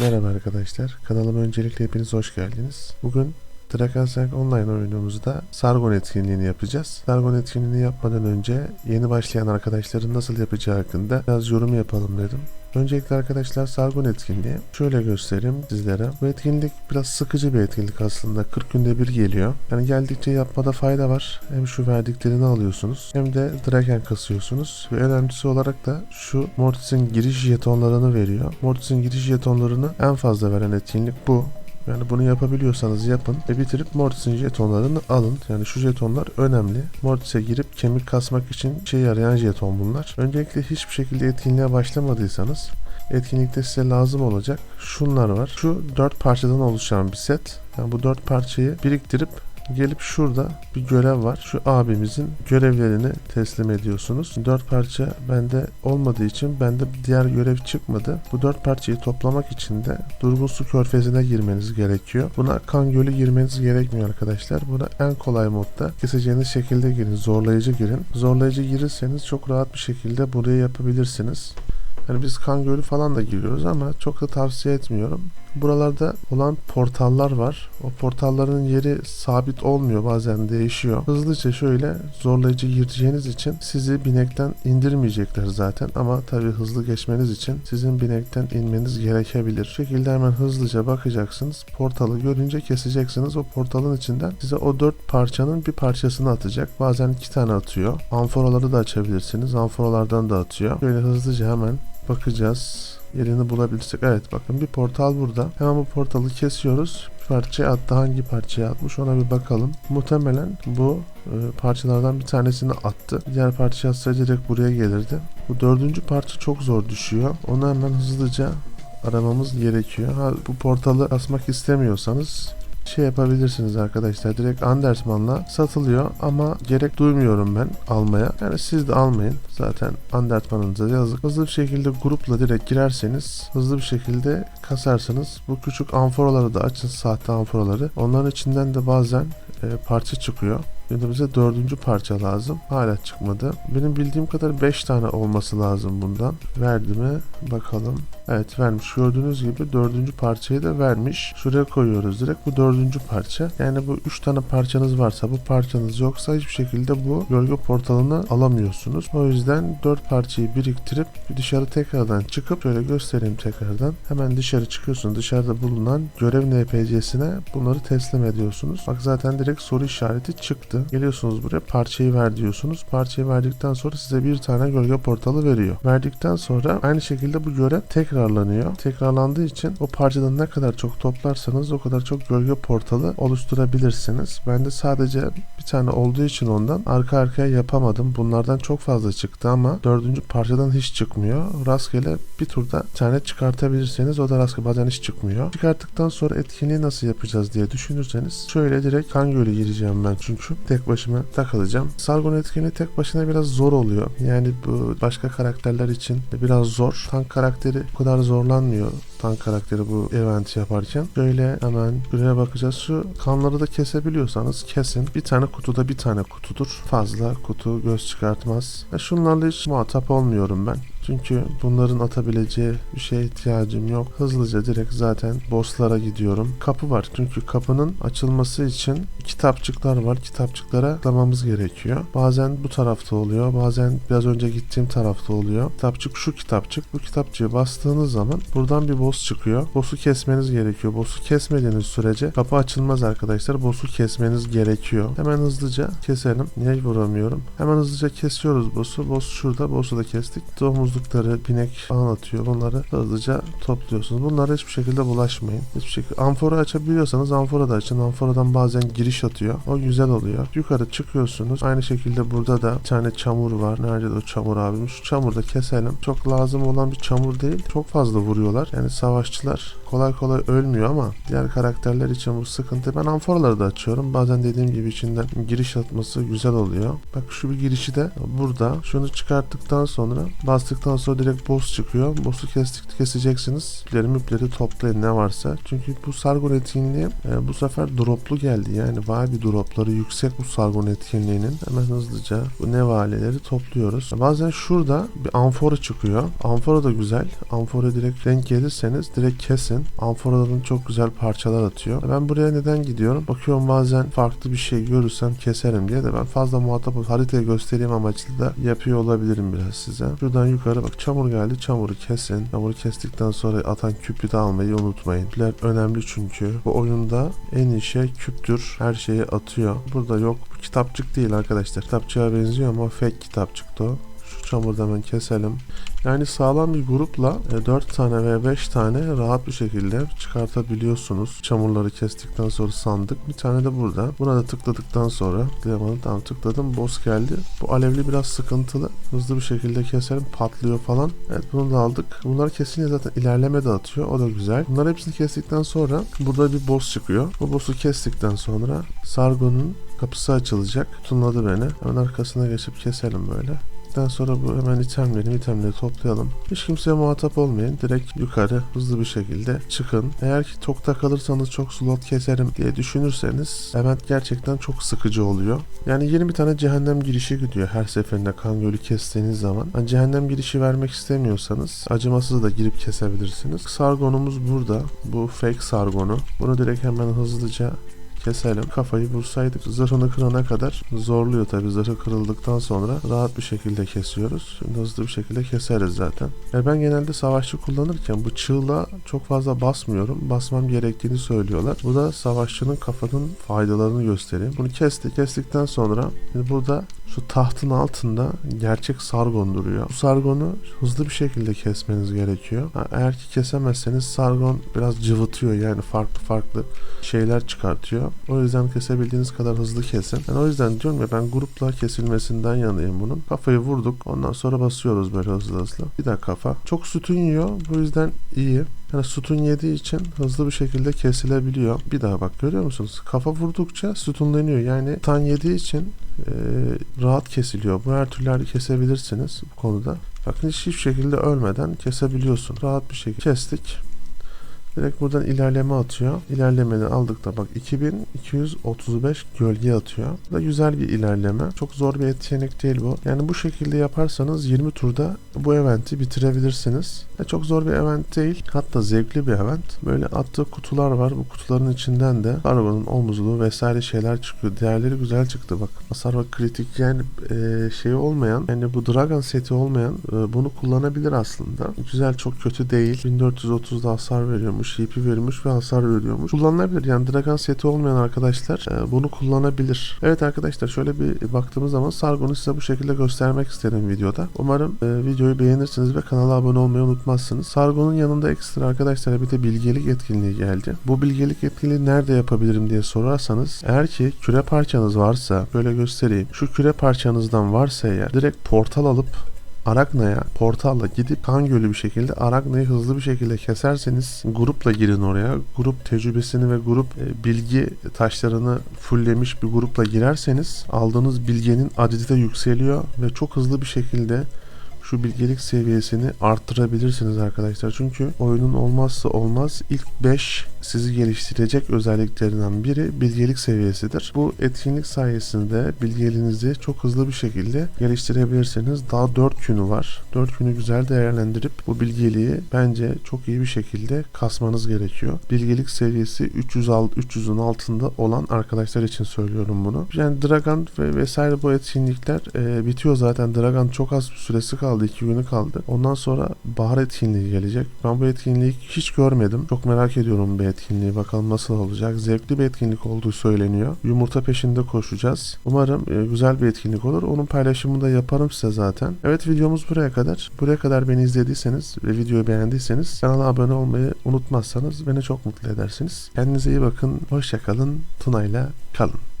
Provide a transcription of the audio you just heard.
Merhaba arkadaşlar. Kanalıma öncelikle hepiniz hoş geldiniz. Bugün Drakensang Online oyunumuzda Sargon etkinliğini yapacağız. Sargon etkinliğini yapmadan önce yeni başlayan arkadaşların nasıl yapacağı hakkında biraz yorum yapalım dedim. Öncelikle arkadaşlar Sargon etkinliği şöyle göstereyim sizlere. Bu etkinlik biraz sıkıcı bir etkinlik aslında. 40 günde bir geliyor. Yani geldikçe yapmada fayda var. Hem şu verdiklerini alıyorsunuz hem de Draken kasıyorsunuz. Ve önemlisi olarak da şu Mortis'in giriş jetonlarını veriyor. Mortis'in giriş jetonlarını en fazla veren etkinlik bu. Yani bunu yapabiliyorsanız yapın ve bitirip Mortis'in jetonlarını alın. Yani şu jetonlar önemli. Mortis'e girip kemik kasmak için şey yarayan jeton bunlar. Öncelikle hiçbir şekilde etkinliğe başlamadıysanız etkinlikte size lazım olacak şunlar var. Şu dört parçadan oluşan bir set. Yani bu dört parçayı biriktirip gelip şurada bir görev var. Şu abimizin görevlerini teslim ediyorsunuz. Dört parça bende olmadığı için bende diğer görev çıkmadı. Bu dört parçayı toplamak için de Durgun Su Körfezi'ne girmeniz gerekiyor. Buna kan gölü girmeniz gerekmiyor arkadaşlar. Buna en kolay modda keseceğiniz şekilde girin. Zorlayıcı girin. Zorlayıcı girirseniz çok rahat bir şekilde burayı yapabilirsiniz. Yani biz kan gölü falan da giriyoruz ama çok da tavsiye etmiyorum. Buralarda olan portallar var. O portalların yeri sabit olmuyor bazen değişiyor. Hızlıca şöyle zorlayıcı gireceğiniz için sizi binekten indirmeyecekler zaten ama tabii hızlı geçmeniz için sizin binekten inmeniz gerekebilir. Şu şekilde hemen hızlıca bakacaksınız. Portalı görünce keseceksiniz. O portalın içinden size o dört parçanın bir parçasını atacak. Bazen iki tane atıyor. Amforaları da açabilirsiniz. Amforalardan da atıyor. Böyle hızlıca hemen bakacağız yerini bulabilirsek. Evet bakın bir portal burada. Hemen bu portalı kesiyoruz. Bir parçaya attı. Hangi parçaya atmış ona bir bakalım. Muhtemelen bu e, parçalardan bir tanesini attı. Diğer parça atsa direkt buraya gelirdi. Bu dördüncü parça çok zor düşüyor. Onu hemen hızlıca aramamız gerekiyor. Ha, bu portalı asmak istemiyorsanız şey yapabilirsiniz arkadaşlar. Direkt Andersman'la satılıyor ama gerek duymuyorum ben almaya. Yani siz de almayın. Zaten Andersman'ınıza yazık. Hızlı bir şekilde grupla direkt girerseniz hızlı bir şekilde kasarsınız. Bu küçük amforaları da açın sahte amforaları. Onların içinden de bazen e, parça çıkıyor. Bize dördüncü parça lazım. Hala çıkmadı. Benim bildiğim kadar 5 tane olması lazım bundan. Verdi mi? Bakalım. Evet vermiş. Gördüğünüz gibi dördüncü parçayı da vermiş. Şuraya koyuyoruz direkt. Bu dördüncü parça. Yani bu üç tane parçanız varsa bu parçanız yoksa hiçbir şekilde bu gölge portalını alamıyorsunuz. O yüzden dört parçayı biriktirip bir dışarı tekrardan çıkıp şöyle göstereyim tekrardan. Hemen dışarı çıkıyorsunuz. Dışarıda bulunan görev NPC'sine bunları teslim ediyorsunuz. Bak zaten direkt soru işareti çıktı. Geliyorsunuz buraya parçayı ver diyorsunuz. Parçayı verdikten sonra size bir tane gölge portalı veriyor. Verdikten sonra aynı şekilde bu görev tekrarlanıyor. Tekrarlandığı için o parçadan ne kadar çok toplarsanız o kadar çok gölge portalı oluşturabilirsiniz. Ben de sadece bir tane olduğu için ondan arka arkaya yapamadım. Bunlardan çok fazla çıktı ama dördüncü parçadan hiç çıkmıyor. Rastgele bir turda tane çıkartabilirseniz o da rastgele bazen hiç çıkmıyor. Çıkarttıktan sonra etkinliği nasıl yapacağız diye düşünürseniz şöyle direkt kan gölü gireceğim ben çünkü tek başıma takılacağım. Sargon etkinliği tek başına biraz zor oluyor. Yani bu başka karakterler için biraz zor. Tank karakteri o kadar zorlanmıyor tank karakteri bu eventi yaparken. Şöyle hemen buraya bakacağız. Şu kanları da kesebiliyorsanız kesin. Bir tane kutuda bir tane kutudur. Fazla kutu göz çıkartmaz. Şunlarla hiç muhatap olmuyorum ben. Çünkü bunların atabileceği bir şeye ihtiyacım yok. Hızlıca direkt zaten bosslara gidiyorum. Kapı var. Çünkü kapının açılması için kitapçıklar var. Kitapçıklara tıklamamız gerekiyor. Bazen bu tarafta oluyor. Bazen biraz önce gittiğim tarafta oluyor. Kitapçık şu kitapçık. Bu kitapçığı bastığınız zaman buradan bir boss çıkıyor. Boss'u kesmeniz gerekiyor. Boss'u kesmediğiniz sürece kapı açılmaz arkadaşlar. Boss'u kesmeniz gerekiyor. Hemen hızlıca keselim. Niye vuramıyorum? Hemen hızlıca kesiyoruz boss'u. Boss şurada. Boss'u da kestik. Domuzlukları, binek falan atıyor. Bunları hızlıca topluyorsunuz. Bunlara hiçbir şekilde bulaşmayın. Hiçbir şekilde. Amfora açabiliyorsanız amfora da açın. Amforadan bazen giriş atıyor. O güzel oluyor. Yukarı çıkıyorsunuz. Aynı şekilde burada da bir tane çamur var. Nerede o çamur abimiz? Şu çamuru da keselim. Çok lazım olan bir çamur değil. Çok fazla vuruyorlar. Yani savaşçılar kolay kolay ölmüyor ama diğer karakterler için bu sıkıntı. Ben amforaları da açıyorum. Bazen dediğim gibi içinden giriş atması güzel oluyor. Bak şu bir girişi de burada. Şunu çıkarttıktan sonra bastıktan bastıktan sonra direkt boss çıkıyor. Boss'u kestik keseceksiniz. İpleri müpleri toplayın ne varsa. Çünkü bu Sargon etkinliği e, bu sefer droplu geldi. Yani vay bir dropları yüksek bu Sargon etkinliğinin. Hemen hızlıca bu nevaleleri topluyoruz. Bazen şurada bir amfora çıkıyor. Amfora da güzel. Amfora direkt denk gelirseniz direkt kesin. Amforadan çok güzel parçalar atıyor. Ben buraya neden gidiyorum? Bakıyorum bazen farklı bir şey görürsem keserim diye de ben fazla muhatap haritayı göstereyim amaçlı da yapıyor olabilirim biraz size. Şuradan yukarı bak çamur geldi. Çamuru kesin. Çamuru kestikten sonra atan küpü de almayı unutmayın. Küpler önemli çünkü. Bu oyunda en iyi şey küptür. Her şeyi atıyor. Burada yok. Bu kitapçık değil arkadaşlar. Kitapçığa benziyor ama fake kitapçıktı o. Şu çamuru da hemen keselim. Yani sağlam bir grupla 4 tane veya 5 tane rahat bir şekilde çıkartabiliyorsunuz. Çamurları kestikten sonra sandık. Bir tane de burada. Buna da tıkladıktan sonra tıklayamadım. Tamam tıkladım. Boss geldi. Bu alevli biraz sıkıntılı. Hızlı bir şekilde keselim. Patlıyor falan. Evet bunu da aldık. Bunlar kesinlikle zaten ilerleme de atıyor. O da güzel. Bunları hepsini kestikten sonra burada bir boss çıkıyor. Bu boss'u kestikten sonra Sargon'un kapısı açılacak. Tutunladı beni. Hemen arkasına geçip keselim böyle. Daha sonra bu hemen itemleri itemleri toplayalım. Hiç kimseye muhatap olmayın. Direkt yukarı hızlı bir şekilde çıkın. Eğer ki tokta kalırsanız çok slot keserim diye düşünürseniz event gerçekten çok sıkıcı oluyor. Yani yeni bir tane cehennem girişi gidiyor her seferinde kan gölü kestiğiniz zaman. Yani cehennem girişi vermek istemiyorsanız acımasız da girip kesebilirsiniz. Sargonumuz burada. Bu fake sargonu. Bunu direkt hemen hızlıca keselim. Kafayı vursaydık zırhını kırana kadar zorluyor tabi zırhı kırıldıktan sonra rahat bir şekilde kesiyoruz. Şimdi hızlı bir şekilde keseriz zaten. Yani ben genelde savaşçı kullanırken bu çığla çok fazla basmıyorum. Basmam gerektiğini söylüyorlar. Bu da savaşçının kafanın faydalarını göstereyim. Bunu kesti. Kestikten sonra şimdi burada şu tahtın altında gerçek sargon duruyor. Bu sargonu hızlı bir şekilde kesmeniz gerekiyor. Eğer ki kesemezseniz sargon biraz cıvıtıyor yani farklı farklı şeyler çıkartıyor. O yüzden kesebildiğiniz kadar hızlı kesin. Yani o yüzden diyorum ya ben grupla kesilmesinden yanayım bunun. Kafayı vurduk ondan sonra basıyoruz böyle hızlı hızlı. Bir daha kafa. Çok sütun yiyor bu yüzden iyi. Yani sütun yediği için hızlı bir şekilde kesilebiliyor. Bir daha bak görüyor musunuz? Kafa vurdukça sütunlanıyor. Yani tan yediği için e, rahat kesiliyor. Bu her türlü kesebilirsiniz bu konuda. Bakın hiçbir şekilde ölmeden kesebiliyorsun. Rahat bir şekilde kestik. Direkt buradan ilerleme atıyor. İlerlemeni aldık da bak 2235 gölge atıyor. Bu da güzel bir ilerleme. Çok zor bir etkinlik değil bu. Yani bu şekilde yaparsanız 20 turda bu eventi bitirebilirsiniz. E çok zor bir event değil. Hatta zevkli bir event. Böyle attığı kutular var. Bu kutuların içinden de Argo'nun omuzluğu vesaire şeyler çıkıyor. Değerleri güzel çıktı bak. Hasar ve kritik yani e, şey olmayan yani bu Dragon seti olmayan e, bunu kullanabilir aslında. Güzel çok kötü değil. 1430'da hasar veriyormuş. EP veriyormuş ve hasar veriyormuş. Kullanılabilir. Yani Dragon seti olmayan arkadaşlar e, bunu kullanabilir. Evet arkadaşlar şöyle bir baktığımız zaman Sargon'u size bu şekilde göstermek istedim videoda. Umarım e, videoyu beğenirsiniz ve kanala abone olmayı unutmazsınız. Sargon'un yanında ekstra arkadaşlar bir de bilgelik etkinliği geldi. Bu bilgelik etkinliği nerede yapabilirim diye sorarsanız eğer ki küre parçanız varsa böyle göstereyim. Şu küre parçanızdan varsa eğer direkt portal alıp Arakna'ya portalla gidip kan gölü bir şekilde Arakna'yı hızlı bir şekilde keserseniz grupla girin oraya. Grup tecrübesini ve grup e, bilgi taşlarını fulllemiş bir grupla girerseniz aldığınız bilgenin adedi de yükseliyor ve çok hızlı bir şekilde şu bilgelik seviyesini arttırabilirsiniz arkadaşlar. Çünkü oyunun olmazsa olmaz ilk 5 sizi geliştirecek özelliklerinden biri bilgelik seviyesidir. Bu etkinlik sayesinde bilgeliğinizi çok hızlı bir şekilde geliştirebilirsiniz. Daha 4 günü var. 4 günü güzel değerlendirip bu bilgeliği bence çok iyi bir şekilde kasmanız gerekiyor. Bilgelik seviyesi 300 alt, 300'ün altında olan arkadaşlar için söylüyorum bunu. Yani Dragon ve vesaire bu etkinlikler e, bitiyor zaten. Dragon çok az bir süresi kaldı. 2 günü kaldı. Ondan sonra bahar etkinliği gelecek. Ben bu etkinliği hiç görmedim. Çok merak ediyorum bu etkinliği. Bakalım nasıl olacak. Zevkli bir etkinlik olduğu söyleniyor. Yumurta peşinde koşacağız. Umarım e, güzel bir etkinlik olur. Onun paylaşımını da yaparım size zaten. Evet videomuz buraya kadar. Buraya kadar beni izlediyseniz ve videoyu beğendiyseniz kanala abone olmayı unutmazsanız beni çok mutlu edersiniz. Kendinize iyi bakın. Hoşçakalın. Tuna'yla kalın.